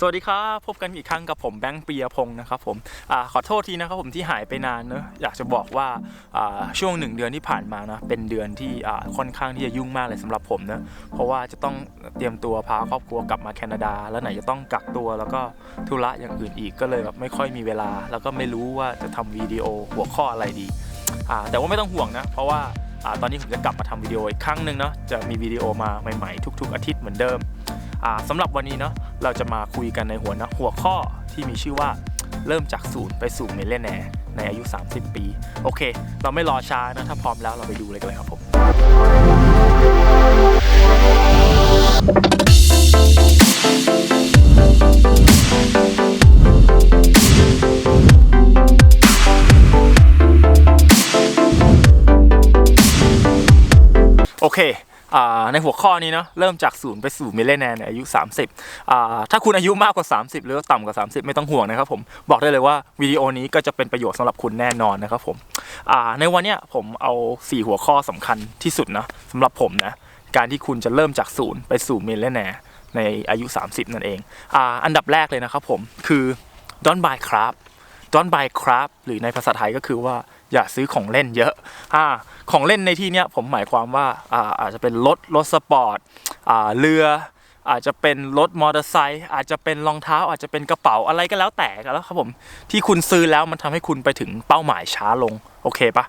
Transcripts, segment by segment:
สวัสดีครับพบกันอีกครั้งกับผมแบงค์ปียพงศ์นะครับผมอขอโทษทีนะครับผมที่หายไปนานเนอะอยากจะบอกว่าช่วงหนึ่งเดือนที่ผ่านมานะเป็นเดือนที่ค่อนข้างที่จะยุ่งมากเลยสำหรับผมนะเพราะว่าจะต้องเตรียมตัวพาครอบครัวกลับมาแคนาดา แล้วไหนจะต้องกักตัวแล้วก็ธุระอย่างอื่นอีกก็เลยแบบไม่ค่อยมีเวลา แล้วก็ไม่รู้ว่าจะทำวิดีโอหัวข้ออะไรดีแต่ว่าไม่ต้องห่วงนะเพราะว่าอตอนนี้ผมจะกลับมาทำวิดีโออีกครั้งหนึ่งเนาะจะมีวิดีโอมาใหม่ๆ ทุก ๆ อาทิตย์เหมือนเดิม สำหรับวันนี้เนาะเราจะมาคุยกันในหัวนะหัวข้อที่มีชื่อว่าเริ่มจากศูนย์ไปสู่เมลเลนแนร์ในอายุ 30 ปี โอเค เราไม่รอช้านะ ถ้าพร้อมแล้วเราไปดูเลยกันเลยครับผม โอเค ในหัวข้อนี้เนาะเริ่มจากศูนย์ไปสู่มิเลเนียในอายุ 30อ่าถ้าคุณอายุมากกว่า 30 หรือต่ำกว่า 30 ไม่ต้องห่วงนะครับผมบอกได้เลยว่าวิดีโอนี้ก็จะเป็นประโยชน์สำหรับคุณแน่นอนนะครับผมอ่าในวันเนี้ยผมเอา 4 หัวข้อสำคัญที่สุดนะสำหรับผมนะการที่คุณจะเริ่มจากศูนย์ไปสู่มิเลเนียในอายุ 30 นั่นเองอ่าอันดับแรกเลยนะครับผมคือ don't buy crap don't buy crap หรือในภาษาไทยก็คือว่า อย่าซื้อของเล่นเยอะอ่าของเล่นในที่เนี้ยผมหมายความว่าอ่าอาจจะเป็นรถรถสปอร์ตอ่าเรืออาจจะเป็นรถมอเตอร์ไซค์อาจจะเป็นรองเท้า อาจจะเป็นกระเป๋าอะไรก็แล้วแต่ก็แล้วครับผมที่คุณซื้อแล้วมันทำให้คุณไปถึงเป้าหมายช้าลงโอเคปะ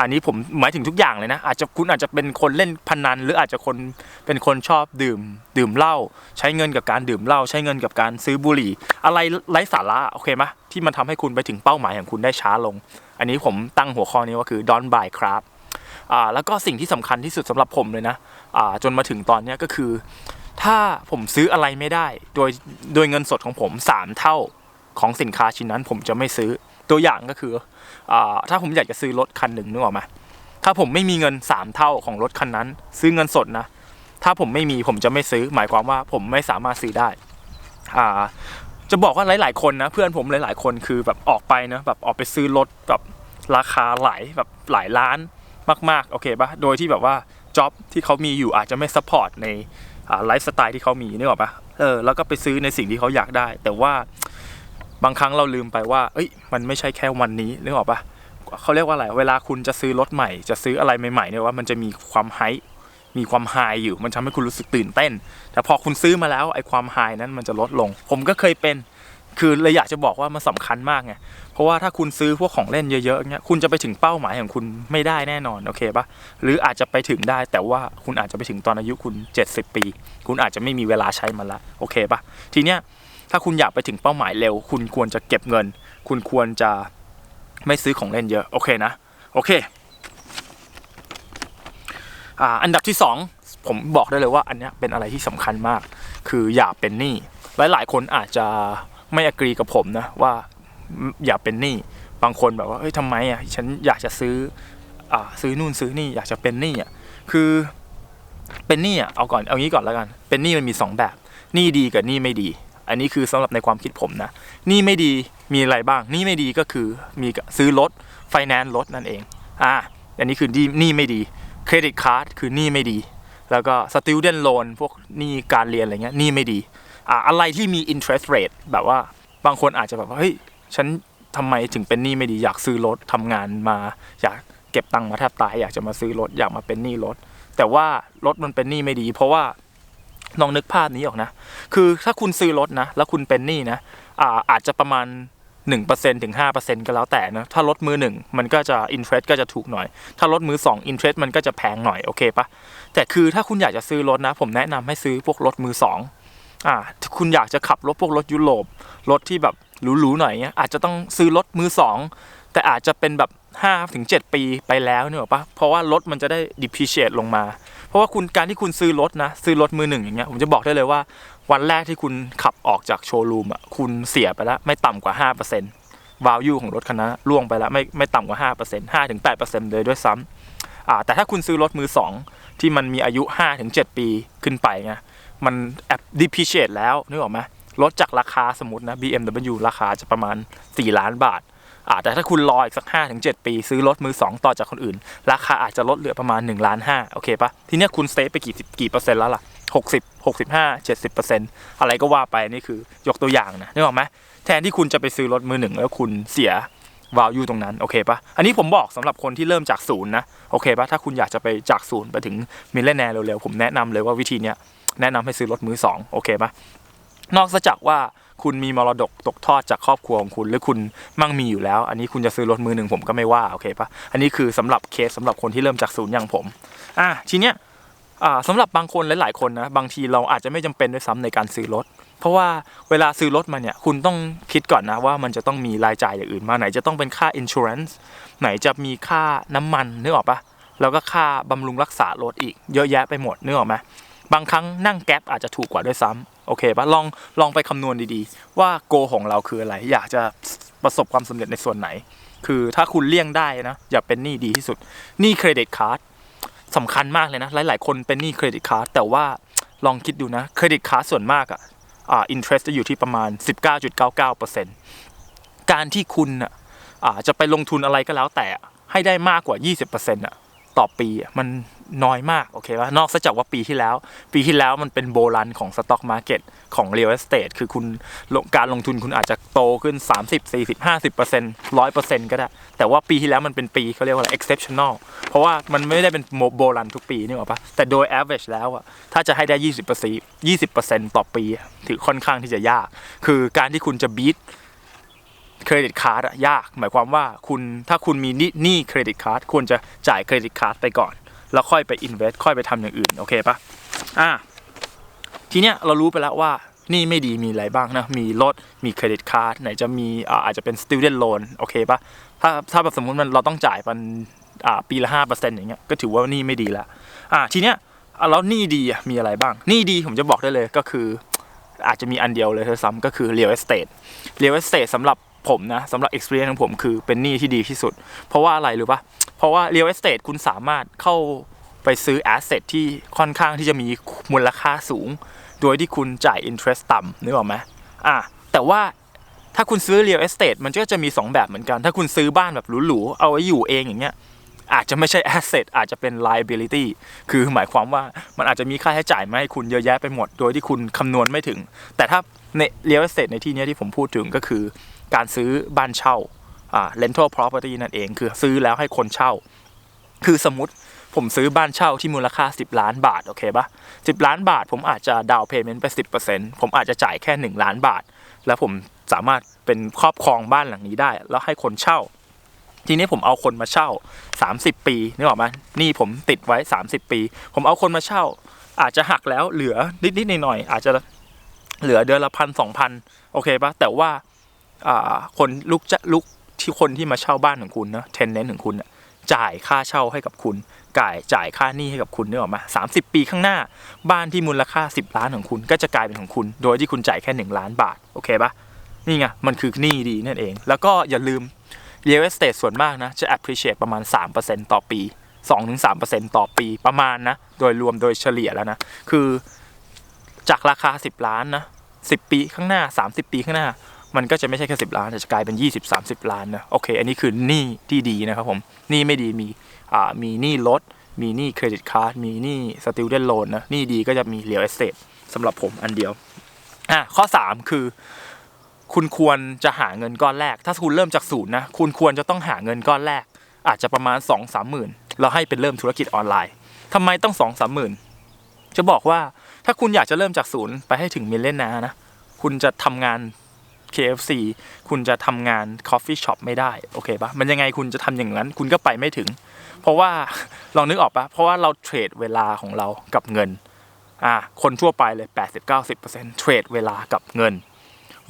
อันนี้ผมหมายถึงทุกอย่างเลยนะ อาจจะคุณอาจจะเป็นคนเล่นพนัน หรืออาจจะคนเป็นคนชอบดื่ม ดื่มเหล้าใช้เงินกับการดื่มเหล้าใช้เงินกับการซื้อบุหรี่ อะไรไร้สาระโอเคไหมที่มันทำให้คุณไปถึงเป้าหมายของคุณได้ช้าลง อันนี้ผมตั้งหัวข้อนี้ว่าคือ don't buy crap อ่าแล้วก็สิ่งที่สำคัญที่สุดสำหรับผมเลยนะอ่าจนมาถึงตอนเนี้ยก็คือ ถ้าผมซื้ออะไรไม่ได้ โดยโดยเงินสดของผม 3 เท่าของสินค้าชิ้นนั้น ผมจะไม่ซื้อตัวอย่างก็คืออาถ้าผมอยากจะซื้อรถคันหนึ่งนึกออกไหมถ้าผมไม่มีเงิน 3 เท่าของรถคันนั้น ซื้อเงินสดนะ ถ้าผมไม่มีผมจะไม่ซื้อ หมายความว่าผมไม่สามารถซื้อได้อ่าจะบอกว่าหลาย ๆ คนนะ เพื่อนผมหลาย ๆ คนคือแบบออกไปนะแบบออกไปซื้อรถแบบ ราคาหลายแบบหลายล้านมาก ๆ โอเคปะโดยที่แบบว่าจ็อบที่เขามีอยู่อาจจะไม่ซัพพอร์ตในไลฟ์สไตล์ที่เขามีนึกออกปะเออแล้วก็ไปซื้อในสิ่งที่เขาอยากได้ แต่ว่าบางครั้งเราลืมไปว่า เอ้ย มันไม่ใช่แค่วันนี้นึกออกปะเขาเรียกว่าอะไร เวลาคุณจะซื้อรถใหม่ จะซื้ออะไรใหม่ๆเนี่ยว่ามันจะมีความไฮมีความไฮอยู่ มันทำให้คุณรู้สึกตื่นเต้น แต่พอคุณซื้อมาแล้วไอ้ความไฮนั้นมันจะลดลง ผมก็เคยเป็น คือเลยอยากจะบอกว่ามันสำคัญมากไง ราะว่าถ้าคุณซื้อพวกของเล่นเยอะๆเงี้ยคุณจะไปถึงเป้าหมายของคุณไม่ได้แน่นอนโอเคปะหรืออาจจะไปถึงได้แต่ว่าคุณอาจจะไปถึงตอนอายุคุณ 70 ปี คุณอาจจะไม่มีเวลาใช้มันละโอเคปะทีเนี้ยถ้าคุณอยากไปถึงเป้าหมายเร็ว คุณควรจะเก็บเงิน คุณควรจะไม่ซื้อของเล่นเยอะโอเคนะโอเคอ่าอันดับที่สองผมบอกได้เลยว่าอันเนี้ยเป็นอะไรที่สำคัญมาก คืออย่าเป็นหนี้หลายๆ คนอาจจะไม่อกรีกับผมนะว่า อย่าเป็นหนี้บางคนแบบว่าเฮ้ยทำไมอะฉันอยากจะซื้ออ่าซื้อนู่นซื้อนี่อยากจะเป็นหนี้อะคือเป็นหนี้อะเอาก่อนเอางี้ก่อนแล้วกัน เป็นหนี้มันมีสองแบบหนี้ดีกับหนี้ไม่ดี อันนี้คือสำหรับในความคิดผมนะหนี้ไม่ดีมีอะไรบ้างหนี้ไม่ดีก็คือมีซื้อรถไฟแนนซ์รถนั่นเองอ่าอันนี้คือหนี้ไม่ดีเครดิตการ์ดคือหนี้ไม่ดี แล้วก็ student loan พวกหนี้การเรียนอะไรเงี้ยหนี้ไม่ดีอ่าอะไรที่มี interest rate แบบว่าบางคนอาจจะแบบว่าเฮ้ย ฉันทำไมถึงเป็นหนี้ไม่ดีอยากซื้อรถทำงานมา อยากเก็บตังค์มาแทบตายอยากจะมาซื้อรถอยากมาเป็นหนี้รถ แต่ว่ารถมันเป็นหนี้ไม่ดี เพราะว่าลองนึกภาพนี้ออกนะ คือถ้าคุณซื้อรถนะ แล้วคุณเป็นหนี้นะอ่าอาจจะประมาณ1%ถึง5%ก็แล้วแต่นะ ถ้ารถมือหนึ่งมันก็จะ interest ก็จะถูกหน่อย ถ้ารถมือสอง interest มันก็จะแพงหน่อย โอเคปะแต่คือถ้าคุณอยากจะซื้อรถนะ ผมแนะนำให้ซื้อพวกรถมือสองอ่าคุณอยากจะขับรถพวกรถยุโรปรถที่แบบ หรูๆหน่อยเงี้ยอาจจะต้องซื้อรถมือสองแต่อาจจะเป็นแบบ5ถึง7ปีไปแล้วเนี่ยหรอปะเพราะว่ารถมันจะได้ depreciate ลงมา เพราะว่าคุณการที่คุณซื้อรถนะ ซื้อรถมือหนึ่งอย่างเงี้ยผมจะบอกได้เลยว่า วันแรกที่คุณขับออกจากโชว์รูมอะคุณเสียไปแล้วไม่ต่ำกว่า 5% value ของรถคันนั้นล่วงไปแล้วไม่ไม่ต่ำกว่า 5% 5ถึง8%เลยด้วยซ้ำอ่าแต่ถ้าคุณซื้อรถมือสองที่มันมีอายุ5ถึง7ปีขึ้นไปไงมันแอบ depreciate แล้วนึกออกไหม ลดจากราคาสมมตินะ BMW ราคาจะประมาณ 4 ล้านบาทอ่าแต่ถ้าคุณรออีกสัก5-7ปี ซื้อรถมือ 2 ต่อจากคนอื่น ราคาอาจจะลดเหลือประมาณ1ล้าน5โอเคปะทีเนี้ยคุณเซฟไปกี่กี่เปอร์เซ็นต์แล้วล่ะ 60 65 70เปอร์เซ็นต์อะไรก็ว่าไปนี่คือยกตัวอย่างนะนึกออกไหมแทนที่คุณจะไปซื้อรถมือหนึ่งแล้วคุณเสีย value ตรงนั้น โอเคปะอันนี้ผมบอกสำหรับคนที่เริ่มจากศูนย์นะ โอเคปะถ้าคุณอยากจะไปจากศูนย์ไปถึงมิลเลนแนร์เร็วๆ ผมแนะนำเลยว่าวิธีเนี้ยแนะนำให้ซื้อรถมือสองโอเคปะ นอกจากว่าคุณมีมรดกตกทอดจากครอบครัวของคุณ หรือคุณมั่งมีอยู่แล้ว อันนี้คุณจะซื้อรถมือหนึ่งผมก็ไม่ว่าโอเคปะอันนี้คือสำหรับเคสสำหรับคนที่เริ่มจากศูนย์อย่างผมอะทีเนี้ยอ่าสำหรับบางคนหลายๆคนนะบางทีเราอาจจะไม่จำเป็นด้วยซ้ำในการซื้อรถ เพราะว่าเวลาซื้อรถมาเนี่ยคุณต้องคิดก่อนนะว่ามันจะต้องมีรายจ่ายอย่างอื่นมาไหนจะต้องเป็นค่า insurance ไหนจะมีค่าน้ำมันนึกออกปะแล้วก็ค่าบำรุงรักษารถอีกเยอะแยะไปหมดนึกออกไหมบางครั้งนั่งแก๊ปอาจจะถูกกว่าด้วยซ้ำ โอเคปะลองลองไปคำนวณดีๆ ว่าโกของเราคืออะไร อยากจะประสบความสำเร็จในส่วนไหน คือถ้าคุณเลี่ยงได้นะ อย่าเป็นหนี้ดีที่สุดหนี้เครดิตการ์ดสำคัญมากเลยนะ หลายๆ คนเป็นหนี้เครดิตการ์ดแต่ว่าลองคิดดูนะเครดิตการ์ดส่วนมากอะอ่า interest จะอยู่ที่ประมาณ 19.99%การที่คุณอะอ่าจะไปลงทุนอะไรก็แล้วแต่ให้ได้มากกว่า 20%อะต่อปีอะมัน น้อยมาก โอเคป่ะนอกจากว่าปีที่แล้ว ปีที่แล้วมันเป็นโบรันของสต็อกมาร์เก็ตของ real estate คือคุณการลงทุนคุณอาจจะโตขึ้น 30 40 50 100ก็ได้ แต่ว่าปีที่แล้วมันเป็นปีเขาเรียกว่าอะไร exceptional เพราะว่ามันไม่ได้เป็นโบรันทุกปีนี่หรอปะแต่โดย average แล้วอะถ้าจะให้ได้ 20% 20ต่อปีถือค่อนข้างที่จะยาก คือการที่คุณจะ beat เครดิตการ์ดอะยาก หมายความว่าคุณถ้าคุณมีหนี้หนี้เครดิตการ์ดควรจะจ่ายเครดิตการ์ดไปก่อน แล้วค่อยไป invest ค่อยไปทำอย่างอื่น โอเคปะอะทีเนี้ยเรารู้ไปแล้วว่านี่ไม่ดีมีอะไรบ้างนะ มีรถ มีเครดิตการ์ดไหนจะมีอ่าอาจจะเป็น student loan โอเคปะถ้าถ้าแบบสมมุติมันเราต้องจ่ายมันอ่าปีละห้าเปอร์เซ็นต์อย่างเงี้ยก็ถือว่านี่ไม่ดีละอ่าทีเนี้ยแล้วนี่ดีอะมีอะไรบ้าง นี่ดีผมจะบอกได้เลยก็คืออาจจะมีอันเดียวเลยเท่าซ้ำก็คือ real estate real estate สำหรับ ผมนะสำหรับ experience ของผมคือเป็นหนี้ที่ดีที่สุด เพราะว่าอะไรหรู้ปะเพราะว่า real estate คุณสามารถเข้าไปซื้อ asset ที่ค่อนข้างที่จะมีมูลค่าสูง โดยที่คุณจ่าย interest ต่ำนึกออกไหมอะแต่ว่าถ้าคุณซื้อ real estate มันก็จะมี 2 แบบเหมือนกัน ถ้าคุณซื้อบ้านแบบหรูๆเอาไว้อยู่เองอย่างเงี้ยอาจจะไม่ใช่ asset อาจจะเป็น liability คือหมายความว่ามันอาจจะมีค่าใช้จ่ายมาให้คุณเยอะแยะไปหมด โดยที่คุณคำนวณไม่ถึง แต่ถ้าใน real estate ในที่นี้ที่ผมพูดถึงก็คือ การซื้อบ้านเช่าอ่า rental property นั่นเอง คือซื้อแล้วให้คนเช่า คือสมมติผมซื้อบ้านเช่าที่มูลค่า 10 ล้านบาท โอเคปะ10 ล้านบาท ผมอาจจะดาวเพย์เมนต์ไป 10%ผมอาจจะจ่ายแค่ 1 ล้านบาท แล้วผมสามารถเป็นครอบครองบ้านหลังนี้ได้ แล้วให้คนเช่า ทีนี้ผมเอาคนมาเช่า 30 ปีนึกออกไหมนี่ผมติดไว้ 30 ปี ผมเอาคนมาเช่า อาจจะหักแล้วเหลือนิดๆหน่อยๆอาจจะเหลือเดือนละพันสองพันโอเคปะแต่ว่าอ่า คนลูกจะลูกที่คนที่มาเช่าบ้านของคุณนะเทนเนนต์ของคุณน่ะจ่ายค่าเช่าให้กับคุณจ่ายจ่ายค่าหนี้ให้กับคุณนึกออกไหมสามสิบปีข้างหน้า บ้านที่มูลค่า 10 ล้านของคุณก็จะกลายเป็นของคุณ โดยที่คุณจ่ายแค่ 1 ล้านบาท โอเคปะนี่ไง มันคือหนี้ดีนั่นเอง แล้วก็อย่าลืม real estate ส่วนมากนะ จะ appreciate ประมาณ 3%ต่อปี 2-3%ต่อปีประมาณนะ โดยรวมโดยเฉลี่ยแล้วนะ คือจากราคา 10 ล้านนะ10 ปีข้างหน้า 30 ปีข้างหน้า มันก็จะไม่ใช่แค่10ล้านแต่จะกลายเป็น 20-30 ล้านนะโอเค อันนี้คือหนี้ที่ดีนะครับผมหนี้ไม่ดีมีอ่ามีหนี้รถมีหนี้เครดิตการ์ดมีหนี้สติ d เดนโลนนะหนี้ดีก็จะมี real estate สำหรับผมอันเดียวอะข้อ 3 คือ คุณควรจะหาเงินก้อนแรก ถ้าคุณเริ่มจากศูนย์นะคุณควรจะต้องหาเงินก้อนแรก อาจจะประมาณ 2 3หมื่นแล้วให้เป็นเริ่มธุรกิจออนไลน์ทำไมต้อง 2 3หมื่นจะบอกว่าถ้าคุณอยากจะเริ่มจากศูนย์ไปให้ถึงมิลเลนนานะคุณจะทำงาน KFC คุณจะทำงาน Coffee Shop ไม่ได้โอเคปะมันยังไงคุณจะทำอย่างนั้น คุณก็ไปไม่ถึง เพราะว่าลองนึกออกปะเพราะว่าเราเทรดเวลาของเรากับเงินอ่าคนทั่วไปเลย 80-90%เทรดเวลากับเงิน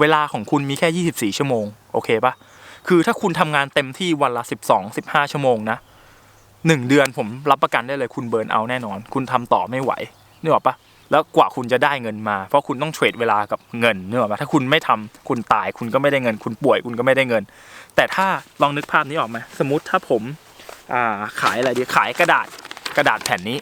เวลาของคุณมีแค่ 24 ชั่วโมงโอเคปะคือถ้าคุณทำงานเต็มที่วันละ 12-15 ชั่วโมงนะหนึ่งเดือนผมรับประกันได้เลยคุณเบิร์นเอาแน่นอน คุณทำต่อไม่ไหวนึกออกปะ แล้วกว่าคุณจะได้เงินมา เพราะคุณต้องเทรดเวลากับเงินเนอะถ้าคุณไม่ทำคุณตายคุณก็ไม่ได้เงิน คุณป่วยคุณก็ไม่ได้เงิน แต่ถ้าลองนึกภาพนี้ออกไหมสมมติถ้าผมาขายอะไรดีขายกระดาษกระดาษแผ่นนี้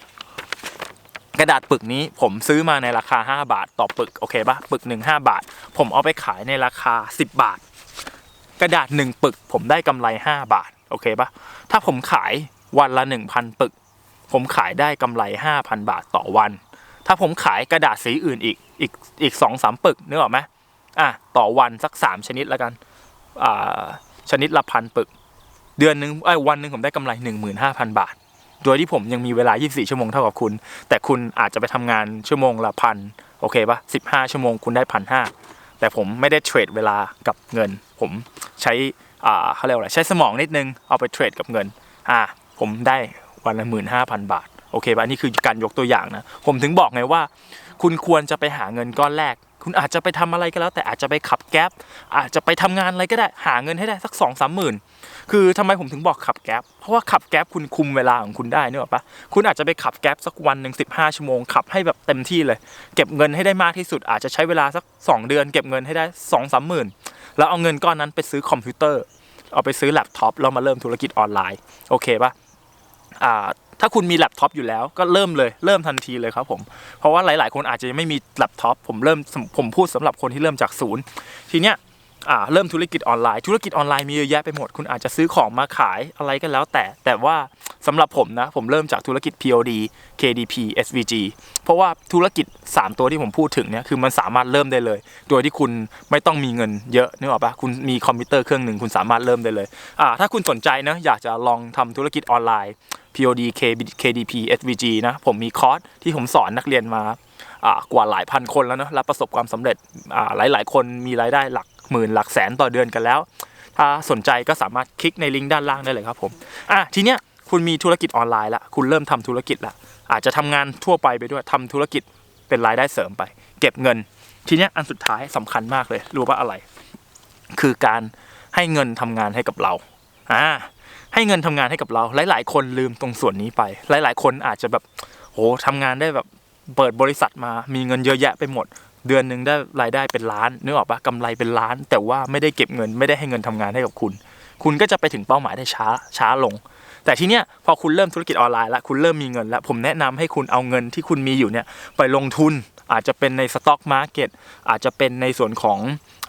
กระดาษปึกนี้ผมซื้อมาในราคา 5 บาท ต่อปึกโอเคปะปึกหนึ่งห้าบาท ผมเอาไปขายในราคา 10 บาท กระดาษหนึ่งปึก ผมได้กำไร 5 บาทโอเคปะถ้าผมขายวันละ 1,000 ปึก ผมขายได้กำไร 5,000 บาทต่อวัน ถ้าผมขายกระดาษสีอื่นอีกอีกอีกสองสามปึกนึกออกไหมอะต่อวันสักสามชนิดแล้วกันอ่าชนิดละพันปึก เดือนหนึ่งไอ้วันหนึ่งผมได้กำไรหนึ่งหมื่นห้าพันบาท โดยที่ผมยังมีเวลา 24 ชั่วโมงเท่ากับคุณ แต่คุณอาจจะไปทำงานชั่วโมงละพันโอเคปะ15 ชั่วโมงคุณได้พันห้าแต่ผมไม่ได้เทรดเวลากับเงิน ผมใช้อ่าเขาเรียกว่าอะไรใช้สมองนิดนึงเอาไปเทรดกับเงินอ่าผมได้วันละหมื่นห้าพันบาท โอเคปะอันนี่คือการยกตัวอย่างนะ ผมถึงบอกไงว่า คุณควรจะไปหาเงินก้อนแรก คุณอาจจะไปทำอะไรก็แล้ว แต่อาจจะไปขับแก๊ปอาจจะไปทำงานอะไรก็ได้หาเงินให้ได้สักสองสามหมื่นคือทำไมผมถึงบอกขับแก๊ปเพราะว่าขับแก๊ปคุณคุมเวลาของคุณได้นึกออกปะคุณอาจจะไปขับแก๊ปสักวันหนึ่งสิบห้าชั่วโมงขับให้แบบเต็มที่เลย เก็บเงินให้ได้มากที่สุด อาจจะใช้เวลาสักสองเดือน เก็บเงินให้ได้สองสามหมื่นแล้วเอาเงินก้อนนั้นไปซื้อคอมพิวเตอร์เอาไปซื้อแล็ปท็อปแล้วมาเริ่มธุรกิจออนไลน์โอเคปะอ่า ถ้าคุณมีแล็ปท็อปอยู่แล้วก็เริ่มเลยเริ่มทันทีเลยครับผม เพราะว่าหลาย ๆ คนอาจจะยังไม่มีแล็ปท็อปผมเริ่มผมพูดสำหรับคนที่เริ่มจากศูนย์ทีเนี้ย อ่าเริ่มธุรกิจออนไลน์ ธุรกิจออนไลน์มีเยอะแยะไปหมด คุณอาจจะซื้อของมาขายอะไรก็แล้วแต่ แต่ว่าสำหรับผมนะ ผมเริ่มจากธุรกิจ POD KDP SVG เพราะว่าธุรกิจ 3 ตัวที่ผมพูดถึงเนี่ยคือมันสามารถเริ่มได้เลย โดยที่คุณไม่ต้องมีเงินเยอะนึกออกปะคุณมีคอมพิวเตอร์เครื่องหนึ่งคุณสามารถเริ่มได้เลยอ่าถ้าคุณสนใจนะอยากจะลองทำธุรกิจออนไลน์ POD KDP SVG นะผมมีคอร์สที่ผมสอนนักเรียนมากว่าหลายพันคนแล้วนะและประสบความสำเร็จอ่าหลายคนมีรายได้หลัก หมื่นหลักแสนต่อเดือนกันแล้ว ถ้าสนใจก็สามารถคลิกในลิงก์ด้านล่างได้เลยครับผมอะทีเนี้ยคุณมีธุรกิจออนไลน์ละคุณเริ่มทำธุรกิจละอาจจะทำงานทั่วไปไปด้วยทำธุรกิจเป็นรายได้เสริมไป เก็บเงิน ทีเนี้ยอันสุดท้ายสำคัญมากเลยรู้ว่าอะไร คือการให้เงินทำงานให้กับเราอ่าให้เงินทำงานให้กับเรา หลาย ๆ คนลืมตรงส่วนนี้ไป หลาย ๆ คนอาจจะแบบโหทำงานได้แบบเปิดบริษัทมามีเงินเยอะแยะไปหมด เดือนหนึ่งได้รายได้เป็นล้านนึกออกปะกำไรเป็นล้าน แต่ว่าไม่ได้เก็บเงินไม่ได้ให้เงินทำงานให้กับคุณ คุณก็จะไปถึงเป้าหมายได้ช้าช้าลง แต่ทีเนี้ยพอคุณเริ่มธุรกิจออนไลน์แล้วคุณเริ่มมีเงินแล้วผมแนะนำให้คุณเอาเงินที่คุณมีอยู่เนี่ยไปลงทุนอาจจะเป็นในสต็อกมาร์เก็ตอาจจะเป็นในส่วนของ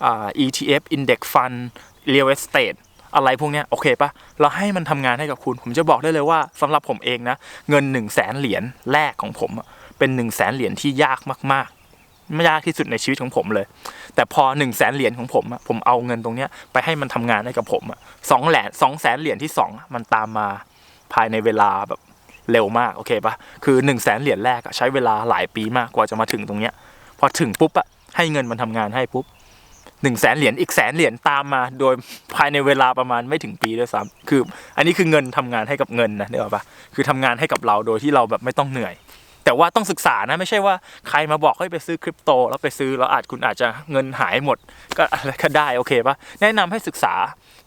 อ ETF Index Fund Real Estate อะไรพวกเนี้ยโอเคปะเราให้มันทำงานให้กับคุณ ผมจะบอกได้เลยว่าสำหรับผมเองนะ เงิน1นึ่งแสนเหรียญแรกของผมเป็น1นึ่งแสนเหรียญที่ยากมาก ไม่ยากที่สุดในชีวิตของผมเลย แต่พอ1นึ่งแสนเหรียญของผมอะผมเอาเงินตรงเนี้ยไปให้มันทำงานให้กับผมอะสองแหลนสองแสนเหรียญที่สองมันตามมาภายในเวลาแบบเร็วมากโอเคปะคือ1นึ่งแสนเหรียญแรกอะใช้เวลาหลายปีมากกว่าจะมาถึงตรงเนี้ยพอถึงปุ๊บอะให้เงินมันทำงานให้ปุ๊บหนึ่งแสนเหรียญอีกแสนเหรียญตามมา โดยภายในเวลาประมาณไม่ถึงปีด้วยซ้ำคือ อันนี้คือเงินทำงานให้กับเงินนะเนกอะปะคือทำงานให้กับเราโดยที่เราแบบไม่ต้องเหนื่อย แต่ว่าต้องศึกษานะไม่ใช่ว่าใครมาบอกให้ไปซื้อคริปโต แล้วไปซื้อแล้วอาจคุณอาจจะเงินหายหมด ก็อะไรก็ได้โอเคปะแนะนำให้ศึกษา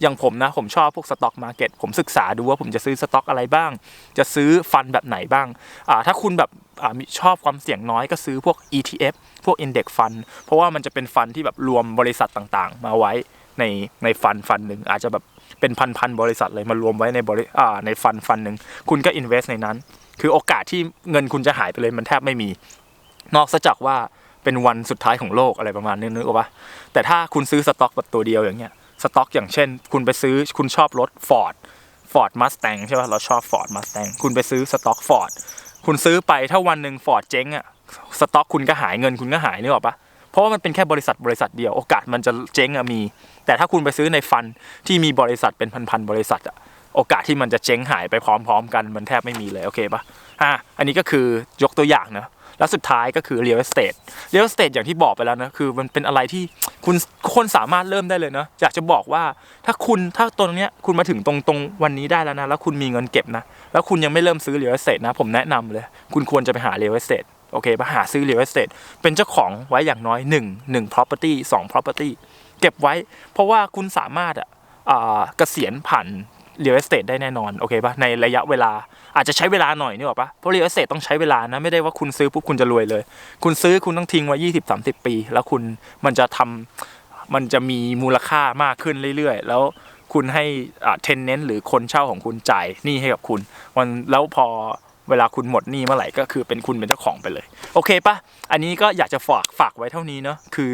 อย่างผมนะ ผมชอบพวกสต็อกมาเก็ตผมศึกษาดูว่าผมจะซื้อสต็อกอะไรบ้าง จะซื้อฟันแบบไหนบ้างอ่าถ้าคุณแบบอชอบความเสี่ยงน้อยก็ซื้อพวก ETF พวก Index Fund เพราะว่ามันจะเป็นฟันที่แบบรวมบริษัทต่างๆ มาไว้ในในฟันฟันหนึ่งอาจจะแบบเป็นพันๆบริษัทเลยมารวมไว้ในบริอ่าในฟันฟันหนึ่งคุณก็ invest ในนั้น คือโอกาสที่เงินคุณจะหายไปเลยมันแทบไม่มี นอกจากว่าเป็นวันสุดท้ายของโลกอะไรประมาณนี้นึกออกปะแต่ถ้าคุณซื้อสต็อกแบบตัวเดียวอย่างเงี้ยสต็อกอย่างเช่น คุณไปซื้อคุณชอบรถ Ford Ford Mustang ใช่ป่ะเราชอบ Ford Mustang คุณไปซื้อสต็อก Ford คุณซื้อไปถ้าวันหนึ่ง Ford เจ๊งอะสต็อกคุณก็หายเงินคุณก็หายนึกออกปะเพราะว่ามันเป็นแค่บริษัทบริษัทเดียวโอกาสมันจะเจ๊งอะมี แต่ถ้าคุณไปซื้อในฟันที่มีบริษัทเป็นพันๆบริษัทอะ โอกาสที่มันจะเจ๊งหายไปพร้อม ๆ กันมันแทบไม่มีเลยโอเคปะอะอันนี้ก็คือยกตัวอย่างนะแล้วสุดท้ายก็คือ real estate real estate อย่างที่บอกไปแล้วนะคือมันเป็นอะไรที่คุณคนสามารถเริ่มได้เลยนะอยากจะบอกว่าถ้าคุณถ้าตรงเนี้ยคุณมาถึงตรงตรงวันนี้ได้แล้วนะ แล้วคุณมีเงินเก็บนะ แล้วคุณยังไม่เริ่มซื้อ real estate นะ ผมแนะนำเลย คุณควรจะไปหา real estate โอเคปะหาซื้อ real estate เป็นเจ้าของไว้อย่างน้อย 1 1 property 2 property เก็บไว้ เพราะว่าคุณสามารถอะเกษียณผ่าน real estate ได้แน่นอนโอเคปะในระยะเวลาอาจจะใช้เวลาหน่อยนึกออปะเพราะ real estate ต้องใช้เวลานะไม่ได้ว่าคุณซื้อปุ๊บคุณจะรวยเลย คุณซื้อคุณต้องทิ้งไว้20 30ปี แล้วคุณมันจะทำมันจะมีมูลค่ามากขึ้นเรื่อยๆ แล้วคุณให้อ่าเทนเนนต์หรือคนเช่าของคุณจ่ายหนี้ให้กับคุณวันแล้วพอเวลาคุณหมดหนี้เมื่อไหร่ก็คือเป็นคุณเป็นเจ้าของไปเลย โอเคปะอันนี้ก็อยากจะฝากฝากไว้เท่านี้เนาะคือ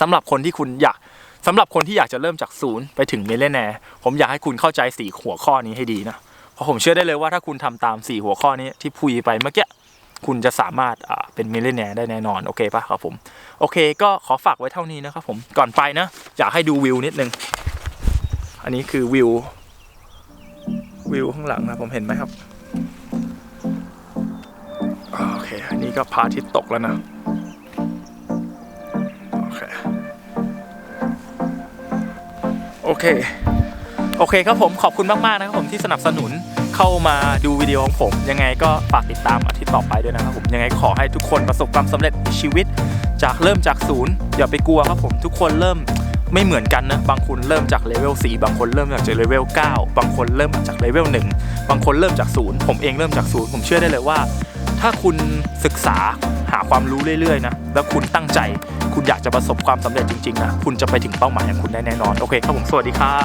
สำหรับคนที่คุณอยาก สำหรับคนที่อยากจะเริ่มจากศูนย์ไปถึงเมเลนแนร์ผมอยากให้คุณเข้าใจสี่หัวข้อนี้ให้ดีนะเพราะผมเชื่อได้เลยว่าถ้าคุณทำตามสี่หัวข้อนี้ที่พูดไปเมื่อกี้คุณจะสามารถเป็นมิลเลนเนียได้แน่นอน โอเคปะครับผม โอเคก็ขอฝากไว้เท่านี้นะครับผมก่อนไปนะ อยากให้ดูวิวนิดนึง อันนี้คือวิว วิวข้างหลังนะผมเห็นไหมครับ โอเค อันนี้ก็พาทิตตกแล้วนะ โอเค โอเค โอเคครับผมขอบคุณมาก ๆ นะครับผมที่สนับสนุนเข้ามาดูวิดีโอของผม ยังไงก็ฝากติดตามอาทิตย์ต่อไปด้วยนะครับผมยังไงก็ขอให้ทุกคนประสบความสำเร็จในชีวิต จากเริ่มจากศูนย์อย่าไปกลัวครับผมทุกคนเริ่มไม่เหมือนกันนะ บางคนเริ่มจากเลเวล4บางคนเริ่มจากเลเวล9บางคนเริ่มจากเลเวล1บางคนเริ่มจากศูนย์ผมเองเริ่มจากศูนย์ผมเชื่อได้เลยว่า ถ้าคุณศึกษาหาความรู้เรื่อยๆนะแล้วคุณตั้งใจ คุณอยากจะประสบความสำเร็จจริงๆนะคุณจะไปถึงเป้าหมายของคุณได้แน่นอน โอเคครับผมสวัสดีครับ